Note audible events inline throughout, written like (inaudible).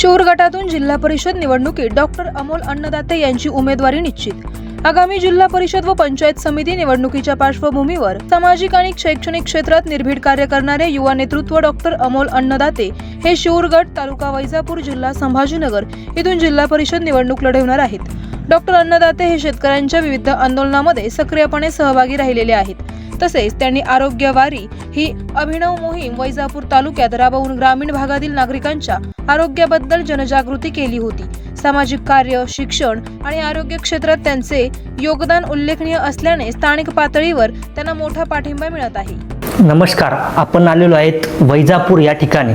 शूर गटातून जिल्हा परिषद निवडणुकीत डॉक्टर अमोल अन्नदाते यांची उमेदवारी निश्चित. आगामी जिल्हा परिषद व पंचायत समिती निवडणुकीच्या पार्श्वभूमीवर सामाजिक आणि शैक्षणिक क्षेत्रात निर्भीड कार्य करणारे युवा नेतृत्व डॉक्टर अमोल अन्नदाते हे शिवरगट तालुका वैजापूर जिल्हा संभाजीनगर येथून जिल्हा परिषद निवडणूक लढवणार आहेत. डॉक्टर अन्नदाते हे शेतकऱ्यांच्या विविध आंदोलनामध्ये सक्रियपणे सहभागी राहिलेले आहेत. तसेच त्यांनी आरोग्यवारी ही अभिनव मोहीम वैजापूर तालुक्यात राबवून ग्रामीण भागातील नागरिकांच्या आरोग्याबद्दल जनजागृती केली होती. सामाजिक कार्य शिक्षण आणि आरोग्य क्षेत्रात त्यांचे योगदान उल्लेखनीय असल्याने स्थानिक पातळीवर त्यांना मोठा पाठिंबा मिळत आहे. नमस्कार आपण आलेलो आहेत वैजापूर या ठिकाणी.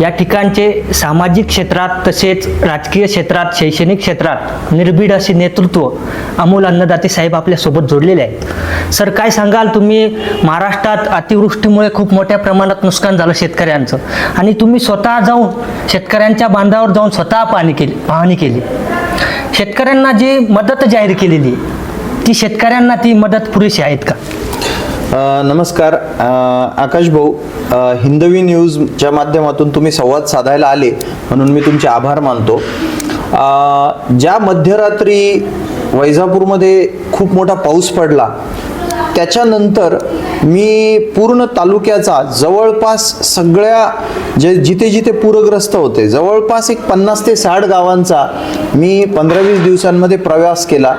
या ठिकाणचे सामाजिक क्षेत्रात तसेच राजकीय क्षेत्रात शैक्षणिक क्षेत्रात निर्भीड असे नेतृत्व अमोल अन्नदाते साहेब आपल्यासोबत जोडलेले आहेत. सर काय सांगाल तुम्ही? महाराष्ट्रात अतिवृष्टीमुळे खूप मोठ्या प्रमाणात नुकसान झालं शेतकऱ्यांचं आणि तुम्ही स्वतः जाऊन शेतकऱ्यांच्या बांधावर जाऊन स्वतः पाहणी केली पाहणी केली. शेतकऱ्यांना जी मदत जाहीर केलेली ती शेतकऱ्यांना ती मदत पुरेशी आहेत का? नमस्कार. आकाश भाऊ हिंदवी न्यूजच्या माध्यमातून तुम्ही संवाद साधायला आले म्हणून मी तुमचे आभार मानतो. ज्या मध्यरात्री वैजापूरमध्ये खूप मोठा पाऊस पडला त्याच्यानंतर मी पूर्ण तालुक्याचा जवळपास सगळ्या जे जिथे जिथे पूरग्रस्त होते जवळपास एक पन्नास ते साठ गावांचा मी पंधरा वीस दिवसांमध्ये प्रवास केला.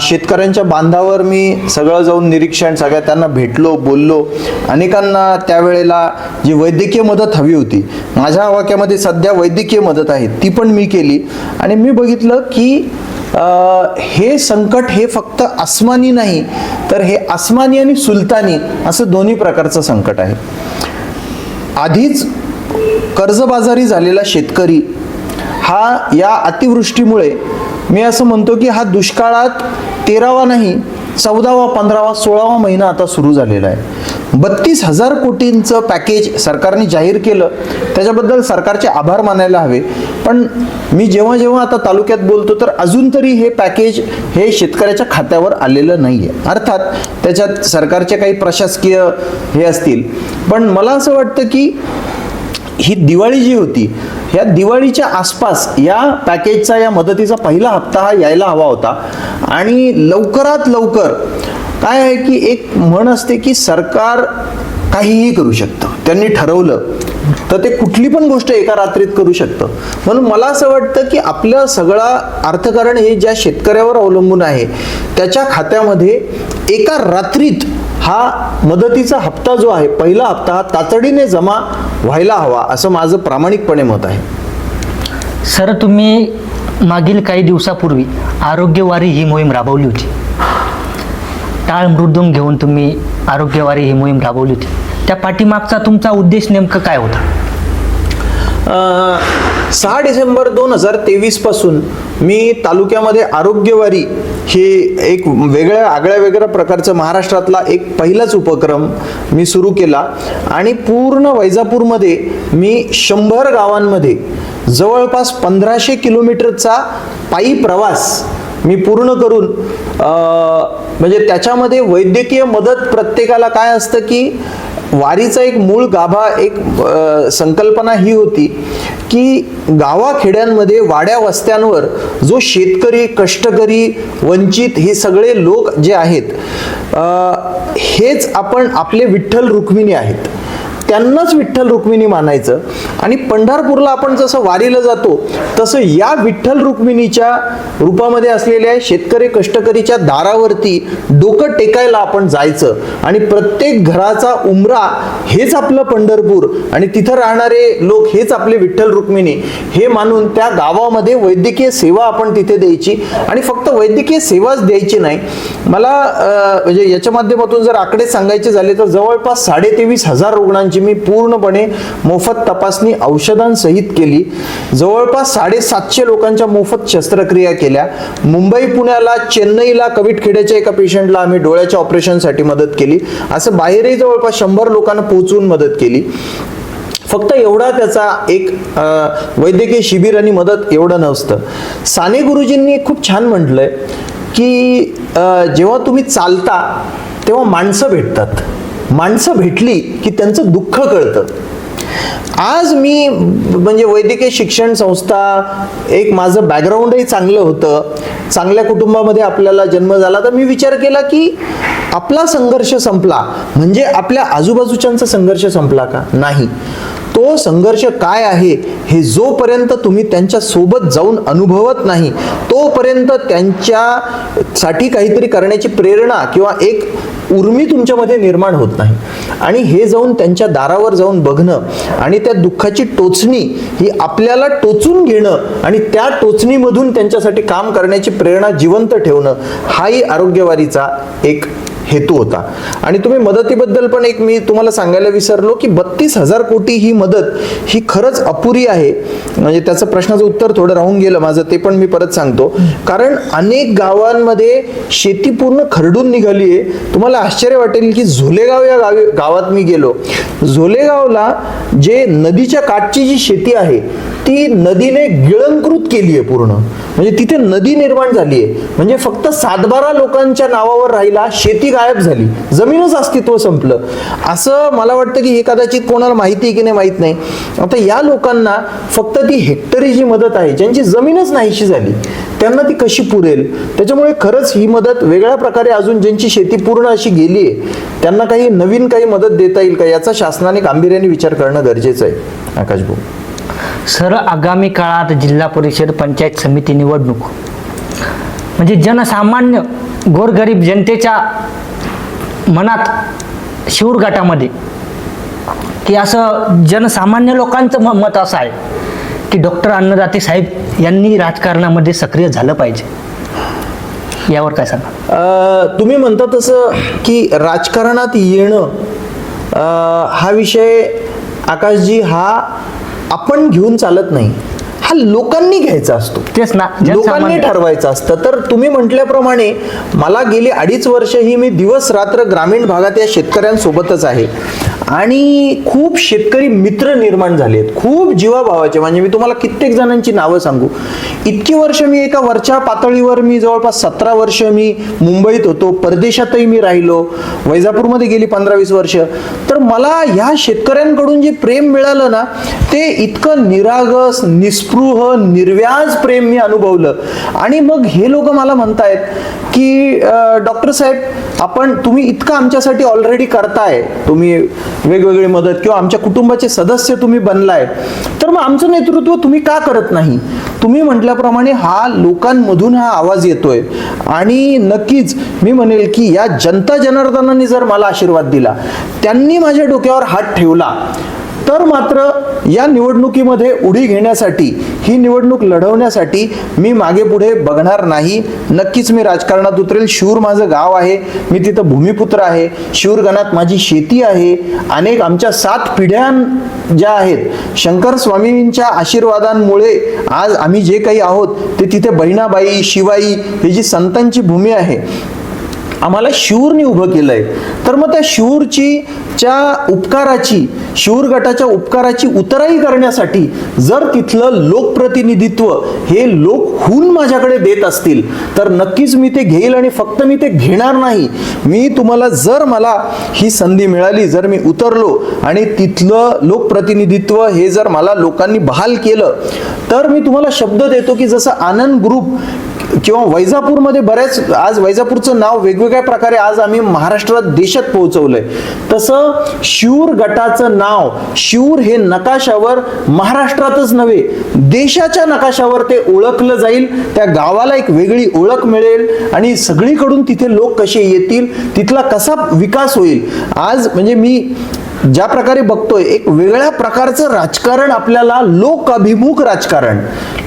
शेतकऱ्यांच्या बांधावर मी सगळं जाऊन निरीक्षण सगळ्या त्यांना भेटलो बोललो. अनेकांना त्यावेळेला जी वैद्यकीय मदत हवी होती माझ्या वाक्यामध्ये सध्या वैद्यकीय मदत आहे ती पण मी केली. आणि मी बघितलं की हे संकट हे फक्त आसमानी नाही तर हे आसमानी आणि सुलतानी असं दोन्ही प्रकारचं संकट आहे. आधीच कर्जबाजारी झालेला शेतकरी हा या अतिवृष्टीमुळे मी असं म्हणतो की हा दुष्काळात तेरावा नाही चौदावा पंधरावा सोळावा महिना आता सुरू झालेला आहे. बत्तीस हजार कोटींचं पॅकेज सरकारने जाहीर केलं. त्याच्याबद्दल सरकारचे आभार मानायला हवे. पण मी जेव्हा जेव्हा आता तालुक्यात बोलतो तर अजून तरी हे पॅकेज हे शेतकऱ्याच्या खात्यावर आलेलं नाही आहे अर्थात त्याच्यात सरकारचे काही प्रशासकीय हे असतील. पण मला असं वाटतं की ही दिवाळी जी होती ह्या दिवाळीच्या आसपास या पॅकेजचा या मदतीचा पहिला हप्ता हा यायला हवा होता. आणि लवकरात लवकर काय आहे की एक म्हण असते की सरकार काहीही करू शकतं. त्यांनी ठरवलं तर ते कुठली पण गोष्ट एका रात्रीत करू शकतं. म्हणून मला असं वाटतं की आपलं सगळं अर्थकारण हे ज्या शेतकऱ्यावर अवलंबून आहे त्याच्या खात्यामध्ये एका रात्रीत हा मदतीचा हप्ता जो आहे पहिला हप्ता हा तातडीने जमा व्हायला हवा असं माझं प्रामाणिकपणे मत आहे. सर तुम्ही मागील काही दिवसापूर्वी आरोग्यवारी ही मोहीम राबवली होती. टाळ मृदूंग घेऊन तुम्ही आरोग्यवारी ही मोहीम राबवली होती. त्या पाठीमागचा तुमचा उद्देश नेमकं काय होता? सहा डिसेंबर दोन हजार तेवीसपासून मी तालुक्यामध्ये आरोग्यवारी हे एक वेगळ्या आगळ्या वेगळ्या प्रकारचं महाराष्ट्रातला एक पहिलाच उपक्रम मी सुरू केला. आणि पूर्ण वैजापूरमध्ये मी शंभर गावांमध्ये जवळपास पंधराशे किलोमीटरचा पायी प्रवास मी पूर्ण करून म्हणजे त्याच्यामध्ये वैद्यकीय मदत प्रत्येकाला काय असतं की वारीचा एक मूळ गाभा एक संकल्पना ही होती की गावाखेड्यांमध्ये वाड्या वस्त्यांवर जो शेतकरी कष्टकरी वंचित हे सगळे लोक जे आहेत हेच आपण आपले विठ्ठल रुक्मिणी आहेत. त्यांनाच विठ्ठल रुक्मिणी मानायचं. आणि पंढरपूरला आपण जसं वारीला जातो तसं या विठ्ठल रुक्मिणीच्या रूपामध्ये असलेल्या शेतकरी कष्टकरीच्या दारावरती डोकं टेकायला आपण जायचं. आणि प्रत्येक घराचा उमरा हेच आपलं पंढरपूर आणि तिथं राहणारे लोक हेच आपले विठ्ठल रुक्मिणी. हे मानून त्या गावामध्ये वैद्यकीय सेवा आपण तिथे द्यायची. आणि फक्त वैद्यकीय सेवाच द्यायची नाही. मला म्हणजे याच्या माध्यमातून जर आकडे सांगायचे झाले तर जवळपास साडेतेवीस हजार रुग्णांची मी पूर्णपणे मोफत तपासणी औषधांसहित केली. जवळपास साडेसातशे लोकांच्या मोफत शस्त्रक्रिया केल्या. मुंबई पुण्याला चेन्नईला कविट खेड्याच्या एका पेशंटला आम्ही डोळ्याच्या ऑपरेशनसाठी मदत केली. असं बाहेरही जवळपास शंभर लोकांना पोहोचवून मदत केली. फक्त एवढा त्याचा एक वैद्यकीय शिबिर आणि मदत एवढं नसतं. साने गुरुजींनी खूप छान म्हटलंय की जेव्हा तुम्ही चालता तेव्हा माणसं भेटतात. माणसं भेटली की त्यांचं दुःख कळतं. आज मी म्हणजे वैद्यकीय शिक्षण संस्था एक माझं बॅकग्राऊंडही चांगलं होतं. चांगल्या कुटुंबामध्ये आपल्याला जन्म झाला. तर मी विचार केला की आपला संघर्ष संपला. म्हणजे आपल्या आजूबाजूच्यांचा संघर्ष संपला का? नाही. तो संघर्ष काय आहे? हे जोपर्यंत तुम्ही त्यांच्यासोबत जाऊन अनुभवत नाही तोपर्यंत त्यांच्यासाठी काहीतरी करण्याची प्रेरणा किंवा एक उर्मी तुमच्यामध्ये निर्माण होत नाही. आणि हे जाऊन त्यांच्या दारावर जाऊन बघणं आणि त्या दुःखाची टोचणी ही आपल्याला टोचून घेणं आणि त्या टोचणीमधून त्यांच्यासाठी काम करण्याची प्रेरणा जिवंत ठेवणं हाही आरोग्यवारीचा एक हेतू होता. आणि तुम्ही मदतीबद्दल पण एक मी तुम्हाला सांगायला विसरलो की बत्तीस हजार कोटी ही मदत ही खरंच अपुरी आहे. म्हणजे त्याचं प्रश्नाचं उत्तर थोडं राहून गेलं माझं ते पण मी परत सांगतो. कारण अनेक गावांमध्ये शेती पूर्ण खरडून निघाली आहे. तुम्हाला आश्चर्य वाटेल की झोलेगाव या गावी गावात मी गेलो. झोलेगावला जे नदीच्या काठची जी शेती आहे ती नदीने गिळंकृत केली आहे पूर्ण. म्हणजे तिथे नदी निर्माण झाली आहे. म्हणजे फक्त सातबारा लोकांच्या नावावर राहिला शेती गायब झाली. जमीनच अस्तित्व संपलं. असं मला वाटतं की हे कदाचित कोणाला माहिती आहे की नाही माहीत नाही. आता या लोकांना फक्त ती हेक्टरी जी मदत आहे ज्यांची जमीनच नाहीशी झाली त्यांना ती कशी पुरेल? त्याच्यामुळे खरंच ही मदत वेगळ्या प्रकारे अजून ज्यांची शेती पूर्ण अशी गेली आहे त्यांना काही नवीन काही मदत देता येईल का? याचा शासनाने गांभीर्याने विचार करणं गरजेचं आहे. आकाश भाऊ. सर आगामी काळात जिल्हा परिषद पंचायत समिती निवडणूक. म्हणजे जनसामान्य गोरगरीब जनतेच्या मनात शिवूर गटामध्ये की असं जनसामान्य लोकांचं म- मत असं आहे की डॉक्टर अन्नदाते साहेब यांनी राजकारणामध्ये सक्रिय झालं पाहिजे. यावर काय सांगा? तुम्ही म्हणता तसं की राजकारणात येणं हा विषय आकाशजी हा आपण घेऊन चालत नाही. हा लोकांनी घ्यायचा असतो. तेच ना लोकांनी ठरवायचं असतं. तर तुम्ही म्हटल्याप्रमाणे मला गेली अडीच वर्ष ही मी दिवस रात्र ग्रामीण भागात या शेतकऱ्यांसोबतच आहे. आणि खूप शेतकरी मित्र निर्माण झाले आहेत खूप जीवाभावाचे. म्हणजे मी तुम्हाला कित्येक जणांची नावं सांगू. इतकी वर्ष मी एका वरच्या पातळीवर मी जवळपास सतरा वर्ष मी मुंबईत होतो. परदेशातही मी राहिलो. वैजापूरमध्ये गेली पंधरा वीस वर्ष. तर मला ह्या शेतकऱ्यांकडून जे प्रेम मिळालं ना ते इतकं निरागस निस्पृह निर्व्याज प्रेम मी अनुभवलं. आणि मग हे लोक मला म्हणतायत की डॉक्टर साहेब आपण तुम्ही इतकं आमच्यासाठी ऑलरेडी करताय तुम्ही वेगवेगळी मदत किंवा आमच्या कुटुंबाचे सदस्य तुम्ही बनलाय तर मग आमचं नेतृत्व तुम्ही का करत नाही? तुम्ही म्हटल्याप्रमाणे हा लोकांमधून हा आवाज येतोय. आणि नक्कीच मी म्हणेल की या जनता जनार्दनाने जर मला आशीर्वाद दिला त्यांनी माझ्या डोक्यावर हात ठेवला तर मात्र या निवडणुकीमध्ये उडी घेण्यासाठी ही निवडणूक लढवण्यासाठी मी मागे पुढे बघणार नाही. नक्कीच मी राजकारणात उतरेल. शिवर माझं गाव आहे. मी तिथं भूमिपुत्र आहे. शिवरगणात माझी शेती आहे. अनेक आमच्या सात पिढ्या ज्या आहेत शंकर स्वामींच्या आशीर्वादांमुळे आज आम्ही जे काही आहोत ते तिथे बहिणाबाई शिवाई ही जी संतांची भूमी आहे आम्हाला शूरने उभं केलंय. तर मग त्या शूरची च्या उपकाराची शूर गटाच्या उपकाराची उतराई करण्यासाठी जर तिथलं लोकप्रतिनिधित्व हे लोक हून माझ्याकडे देत असतील तर नक्कीच मी ते घेईल आणि फक्त मी ते घेणार नाही. मी तुम्हाला जर मला ही संधी मिळाली जर मी उतरलो आणि तिथलं लोकप्रतिनिधित्व हे जर मला लोकांनी बहाल केलं तर मी तुम्हाला शब्द देतो की जसं आनंद ग्रुप किंवा वैजापूरमध्ये बऱ्याच आज वैजापूरचं नाव वेगवेगळ्या प्रकारे आज आम्ही महाराष्ट्रात देशात पोहोचवलंय. तसं शिवूर गटाचं नाव शिवूर हे नकाशावर महाराष्ट्रातच नव्हे देशाच्या नकाशावर ते ओळखलं जाईल. त्या गावाला एक वेगळी ओळख मिळेल आणि सगळीकडून तिथे लोक कसे येतील तिथला कसा विकास होईल. आज म्हणजे मी ज्या प्रकारे बघतोय एक वेगळ्या प्रकारचं राजकारण आपल्याला लोक अभिमुख राजकारण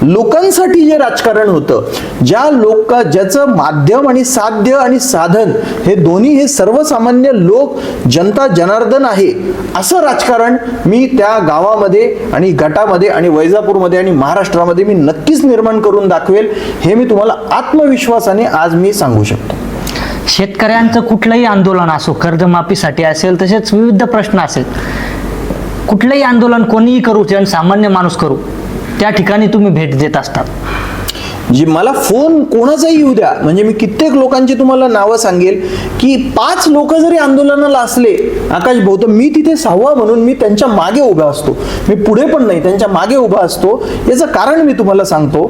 लोकांसाठी जे राजकारण होतं ज्या लोक ज्याचं माध्यम आणि साध्य आणि साधन हे दोन्ही हे सर्वसामान्य लोक जनता जनार्दन आहे असं राजकारण मी त्या गावामध्ये आणि गटामध्ये आणि वैजापूरमध्ये आणि महाराष्ट्रामध्ये मी नक्कीच निर्माण करून दाखवेल हे मी तुम्हाला आत्मविश्वासाने आज मी सांगू शकतो. शेतकऱ्यांचं कुठलंही आंदोलन असो कर्जमाफीसाठी असेल तसेच विविध प्रश्न असेल कुठलंही आंदोलन कोणीही करू सामान्य माणूस करू त्या ठिकाणी तुम्ही भेट देत असतात जी मला फोन कोणाचाही येऊ द्या म्हणजे मी कित्येक लोकांची तुम्हाला नावं सांगेल की पाच लोक जरी आंदोलनाला असले आकाश भाऊ तर मी तिथे सहावा म्हणून मी त्यांच्या मागे उभा असतो. मी पुढे पण नाही त्यांच्या मागे उभा असतो. याचं कारण मी तुम्हाला सांगतो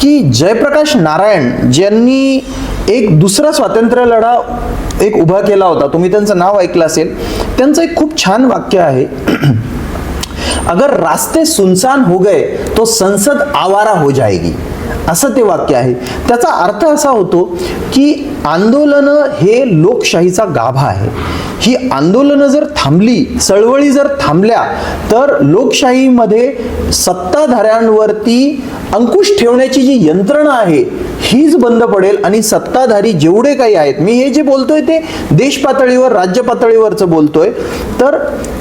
की जयप्रकाश नारायण ज्यांनी एक दुसरा स्वातंत्र्य लढा एक उभा केला होता. तुम्ही त्यांचं नाव ऐकलं असेल. त्यांचं एक खूप छान वाक्य आहे. (clears throat) अगर रास्ते सुनसान हो गए तो संसद आवारा हो जाएगी. असं ते वाक्य आहे. त्याचा अर्थ असा होतो की आंदोलनं हे लोकशाहीचा गाभा आहे. ही आंदोलनं जर थांबली चळवळी जर थांबल्या तर लोकशाहीमध्ये सत्ताधाऱ्यांवरती अंकुश ठेवण्याची जी यंत्रणा आहे हीच बंद पडेल आणि सत्ताधारी जेवढे काही आहेत मी हे जे बोलतोय ते देश पातळीवर राज्य पातळीवरचं बोलतोय तर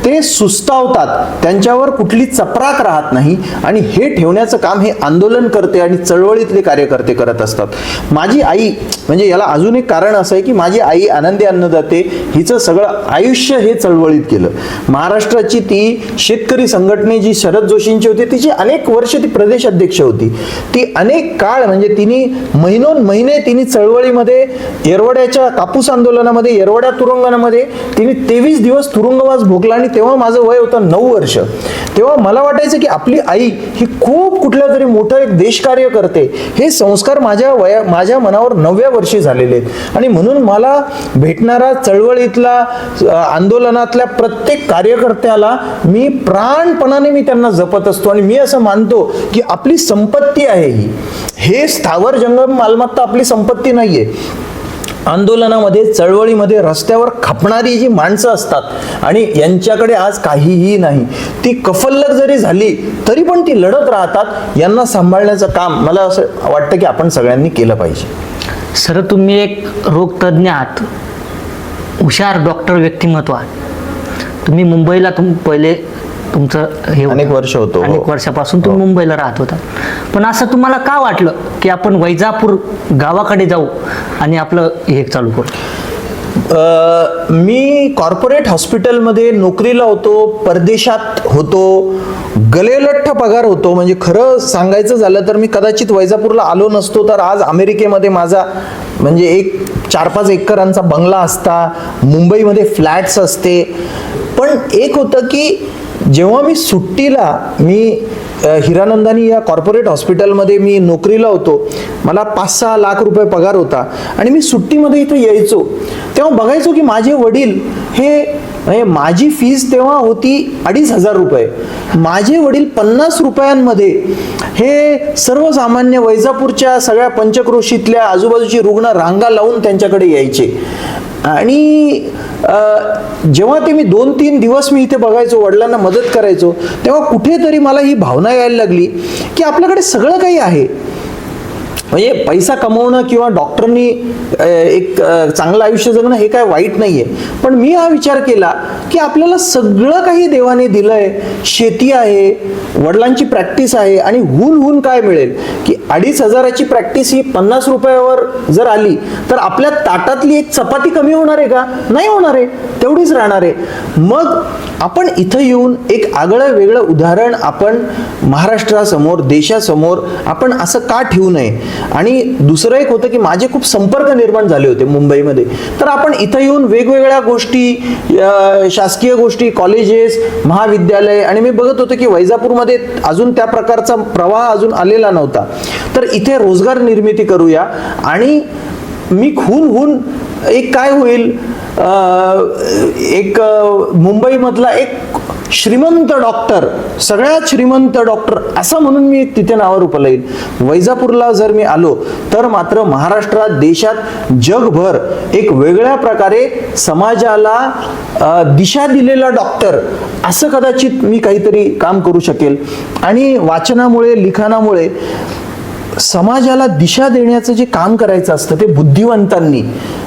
ते सुस्तावतात. त्यांच्यावर कुठली चपराक राहत नाही आणि हे ठेवण्याचं काम हे आंदोलन करते आणि चळवळीतले कार्यकर्ते करत असतात. माझी आई म्हणजे याला अजून एक कारण असं आहे की माझी आई आनंदी अन्नदाते हिचं सगळं आयुष्य हे चळवळीत केलं महाराष्ट्राची ती शेतकरी संघटने जी शरद जोशींची होती तिची अनेक वर्ष ती प्रदेश अध्यक्ष होती. ती अनेक काळ म्हणजे तिने महिनोन महिने तिने चळवळीमध्ये येरवड्याच्या कापूस आंदोलनामध्ये येरवड्या तुरुंगामध्ये तिने तेवीस दिवस तुरुंगवास भोगला आणि तेव्हा माझं वय होतं नऊ वर्ष. तेव्हा मला वाटायचं की आपली आई ही खूप कुठल्या तरी मोठं एक देशकार्य करते. हे संस्कार माझ्या वया माझ्या मनावर नवव्या वर्षी झालेले आहेत आणि म्हणून मला भेटणारा चळवळीतला आंदोलनातल्या प्रत्येक कार्यकर्त्याला मी प्राणपणाने मी त्यांना जपत असतो आणि मी असं मानतो की आपली संपत्ती आहे ही. हे स्थावर जंगम मालमत्ता आपली संपत्ती नाहीये. आंदोलनामध्ये चळवळीमध्ये रस्त्यावर खपणारी जी माणसं असतात आणि यांच्याकडे आज काहीही नाही ती कफल्लक जरी झाली तरी पण ती लढत राहतात यांना सांभाळण्याचं काम मला असं वाटतं की आपण सगळ्यांनी केलं पाहिजे. सर तुम्ही एक रोगतज्ञ आहात. हुशार डॉक्टर व्यक्तिमत्व आहात. तुम्ही मुंबईला तुम पहिले तुमचं हे. अनेक वर्ष होतो, हो. अनेक वर्षापासून तुम्ही मुंबईला राहत होता. पण असं तुम्हाला का वाटलं की आपण वैजापूर गावाकडे जाऊ आणि आपलं हे चालू करू? मी कॉर्पोरेट हॉस्पिटलमध्ये नोकरीला होतो परदेशात होतो गलेलठ्ठ पगार होतो. म्हणजे खरं सांगायचं झालं तर मी कदाचित वैजापूरला आलो नसतो तर आज अमेरिकेमध्ये माझा म्हणजे एक चार पाच एकरांचा बंगला असता मुंबईमध्ये फ्लॅट्स असते. पण एक होतं की जेव्हा मी सुट्टीला मी हिरानंदानी या कॉर्पोरेट हॉस्पिटलमध्ये मी नोकरीला होतो मला पाच सहा लाख रुपये पगार होता. आणि मी सुट्टीमध्ये इथं यायचो. तेव्हा बघायचो की माझे वडील हे म्हणजे माझी फीज तेव्हा होती अडीच हजार रुपये. माझे वडील पन्नास रुपयांमध्ये हे सर्वसामान्य वैजापूरच्या सगळ्या पंचक्रोशीतल्या आजूबाजूची रुग्ण रांगा लावून त्यांच्याकडे यायचे. आणि जेव्हा ते मी दोन तीन दिवस मी इथे बघायचो वडिलांना मदत करायचो तेव्हा कुठेतरी मला ही भावना यायला लागली की आपल्याकडे सगळं काही आहे. म्हणजे पैसा कमवणं किंवा डॉक्टरनी एक चांगलं आयुष्य जगणं हे काय वाईट नाहीये. पण मी हा विचार केला की आपल्याला सगळं काही देवाने दिलंय शेती आहे वडिलांची प्रॅक्टिस आहे आणि हुन हुन काय मिळेल? की अडीच हजाराची प्रॅक्टिस ही पन्नास रुपयावर जर आली तर आपल्या ताटातली एक चपाती कमी होणार आहे का? नाही होणार आहे. तेवढीच राहणार आहे. मग आपण इथं येऊन एक आगळं वेगळं उदाहरण आपण महाराष्ट्रासमोर देशासमोर आपण असं का ठेवू नये? आणि दुसरं एक होतं की माझे खूप संपर्क निर्माण झाले होते मुंबईमध्ये. तर आपण इथं येऊन वेगवेगळ्या गोष्टी शासकीय गोष्टी कॉलेजेस महाविद्यालय आणि मी बघत होतो की वैजापूरमध्ये अजून त्या प्रकारचा प्रवाह अजून आलेला नव्हता. तर इथे रोजगार निर्मिती करूया आणि मी खून हुन एक काय होईल? एक मुंबईमधला एक श्रीमंत डॉक्टर सगळ्यात श्रीमंत डॉक्टर असं म्हणून मी तिथे नावावर रुपलं येईल. वैजापूरला जर मी आलो तर मात्र महाराष्ट्रात देशात जगभर एक वेगळ्या प्रकारे समाजाला दिशा दिलेला डॉक्टर असं कदाचित मी काहीतरी काम करू शकेल. आणि वाचनामुळे लिखाणामुळे समाजाला दिशा देण्याचं जे काम करायचं असतं ते बुद्धिवंतांनी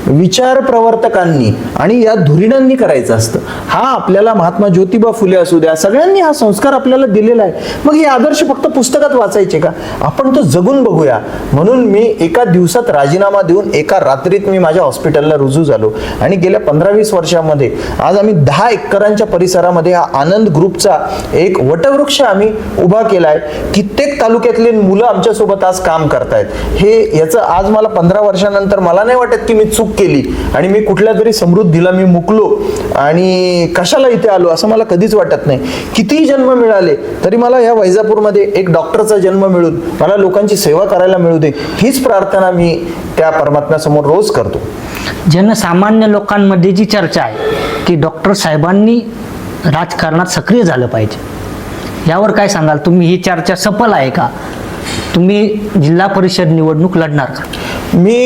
विचार प्रवर्तकांनी आणि या धुरीणांनी करायचं असतं. हा आपल्याला महात्मा ज्योतिबा फुले असू द्या सगळ्यांनी हा संस्कार आपल्याला दिलेला आहे. मग हे आदर्श फक्त पुस्तकात वाचायचे का? आपण तो जगून बघूया. म्हणून मी एका दिवसात राजीनामा देऊन एका रात्रीत मी माझ्या हॉस्पिटलला रुजू झालो. आणि गेल्या पंधरा वीस वर्षामध्ये आज आम्ही दहा एकरांच्या परिसरामध्ये हा आनंद ग्रुपचा एक वटवृक्ष आम्ही उभा केला आहे कित्येक तालुक्यातले मुलं आमच्यासोबत आज तास काम करतायत. हे याचं आज मला पंधरा वर्षानंतर मला नाही वाटत की मी चूक केली आणि मी कुठल्या तरी समृद्धीला मी मुकलो आणि कशाला इथे आलो असं मला कधीच वाटत नाही. कितीही जन्म मिळाले तरी मला या वैजापूरमध्ये एक डॉक्टरचा जन्म मिळून मला लोकांची सेवा करायला मिळू दे हीच प्रार्थना मी त्या परमात्म्यासमोर रोज करतो. जनसामान्य लोकांमध्ये जी चर्चा आहे की डॉक्टर साहेबांनी राजकारणात सक्रिय झालं पाहिजे. यावर काय सांगाल? तुम्ही ही चर्चा सफल आहे का? तुम्ही जिल्हा परिषद निवडणूक लढणार मी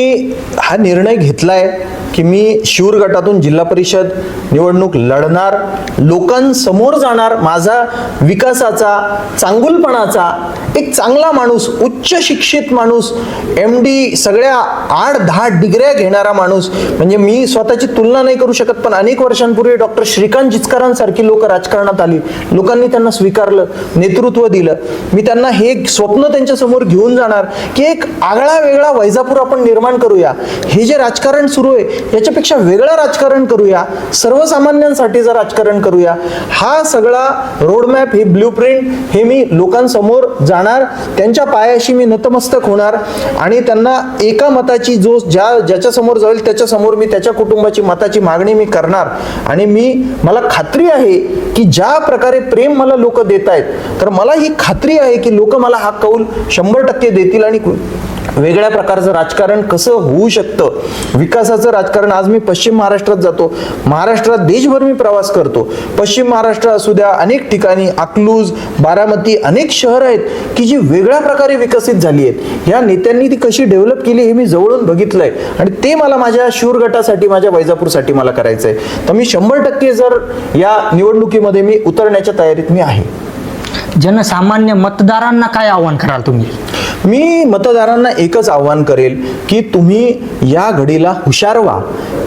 हा निर्णय घेतला आहे की मी शिवर गटातून जिल्हा परिषद निवडणूक लढणार लोकांसमोर जाणार माझा विकासाचा चांगुलपणाचा एक चांगला माणूस उच्च शिक्षित माणूस एम डी सगळ्या आठ दहा डिग्र्या घेणारा माणूस म्हणजे मी स्वतःची तुलना नाही करू शकत पण अनेक वर्षांपूर्वी डॉक्टर श्रीकांत जिचकरांसारखी लोक राजकारणात आली. लोकांनी त्यांना स्वीकारलं नेतृत्व दिलं. मी त्यांना हे एक स्वप्न त्यांच्यासमोर घेऊन जाणार की एक आगळा वेगळा वैजापूर आपण निर्माण करूया. हे जे राजकारण सुरू आहे याच्यापेक्षा वेगळं राजकारण करूया सर्वसामान्यांसाठीचं राजकारण करूया हा सगळा रोडमॅप ही ब्ल्यू प्रिंट हे मी लोकांसमोर जाणार त्यांच्या पायाशी मी नतमस्तक होणार आणि त्यांना एका मताची जो ज्या ज्याच्यासमोर जाईल त्याच्यासमोर मी त्याच्या कुटुंबाची मताची मागणी मी करणार. आणि मी मला खात्री आहे की ज्या प्रकारे प्रेम मला लोक देत आहेत तर मला ही खात्री आहे की लोक मला हा कौल शंभर टक्के देतील आणि वेगळ्या प्रकारचं राजकारण कसं होऊ शकतं? विकासाचं राजकारण आज मी पश्चिम महाराष्ट्रात जातो. महाराष्ट्रात देशभर मी प्रवास करतो. पश्चिम महाराष्ट्र असू द्या अनेक ठिकाणी अकलूज बारामती अनेक शहरं आहेत की जी वेगळ्या प्रकारे विकसित झाली आहेत. या नेत्यांनी ती कशी डेव्हलप केली हे मी जवळून बघितलंय. आणि ते मला माझ्या शूर गटासाठी माझ्या वैजापूरसाठी मला करायचं आहे तर मी शंभर टक्के जर या निवडणुकीमध्ये मी उतरण्याच्या तयारीत मी आहे. जनसामान्य मतदारांना काय आव्हान कराल तुम्ही? मी मतदारांना एकच आव्हान करेल की तुम्ही या घडीला हुशार व्हा.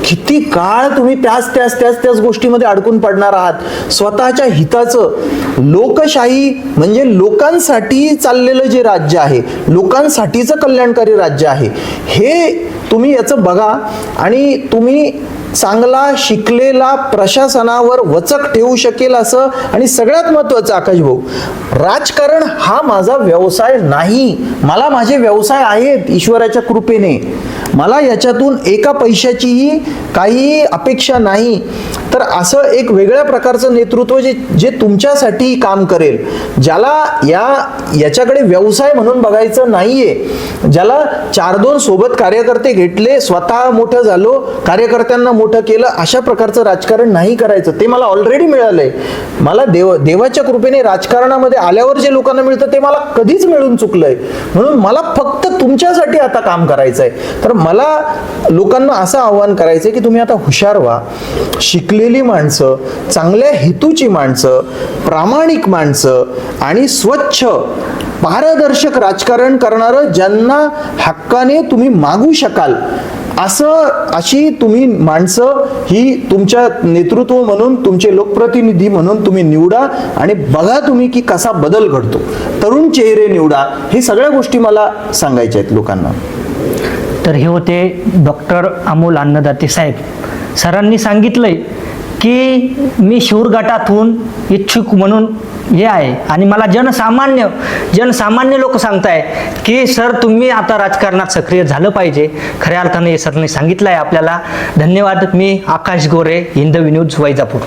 किती काळ तुम्ही त्याच त्याच त्याच त्याच गोष्टीमध्ये अडकून पडणार आहात? स्वतःच्या हिताचं लोकशाही म्हणजे लोकांसाठी चाललेलं जे राज्य आहे लोकांसाठीचं कल्याणकारी राज्य आहे हे तुम्ही याचं बघा आणि तुम्ही चांगला शिकलेला प्रशासनावर वचक ठेवू शकेल असं आणि सगळ्यात महत्वाचं आकाश भाऊ राजकारण हा माझा व्यवसाय नाही. मला माझे व्यवसाय आहेत ईश्वराच्या कृपेने. मला याच्यातून एका पैशाचीही काही अपेक्षा नाही. तर असं एक वेगळ्या प्रकारचं नेतृत्व जे जे तुमच्यासाठी काम करेल ज्याला या याच्याकडे व्यवसाय म्हणून बघायचं नाहीये ज्याला चार दोन सोबत कार्यकर्ते घेतले स्वतः मोठं झालो कार्यकर्त्यांना मोठं केलं अशा प्रकारचं राजकारण नाही करायचं. ते मला ऑलरेडी मिळालंय. मला देव देवाच्या कृपेने राजकारणामध्ये आल्यावर जे लोकांना मिळतं ते मला कधीच मिळून चुकलंय. म्हणून मला फक्त तुमच्यासाठी आता काम करायचंय. तर मला लोकांना असं आव्हान करायचंय की तुम्ही आता हुशार व्हा. शिकलेली माणसं चांगल्या हेतूची माणसं प्रामाणिक माणसं आणि स्वच्छ पारदर्शक राजकारण करणारं ज्यांना हक्काने तुम्ही मागू शकाल असं अशी तुम्ही माणसं ही तुमच्या नेतृत्व म्हणून तुमचे लोकप्रतिनिधी म्हणून तुम्ही निवडा आणि बघा तुम्ही की कसा बदल घडतो. तरुण चेहरे निवडा हे सगळ्या गोष्टी मला सांगायच्या आहेत लोकांना. तर हे होते डॉक्टर अमोल अन्नदाते साहेब. सरांनी सांगितलंय की मी शूर गटातून इच्छुक म्हणून हे आहे. आणि मला जनसामान्य जनसामान्य लोक सांगताय की सर तुम्ही आता राजकारणात सक्रिय झालं पाहिजे. खऱ्या अर्थाने सरने सांगितलं आहे आपल्याला. धन्यवाद. मी आकाश गोरे हिंदवी न्यूज वैजापूर.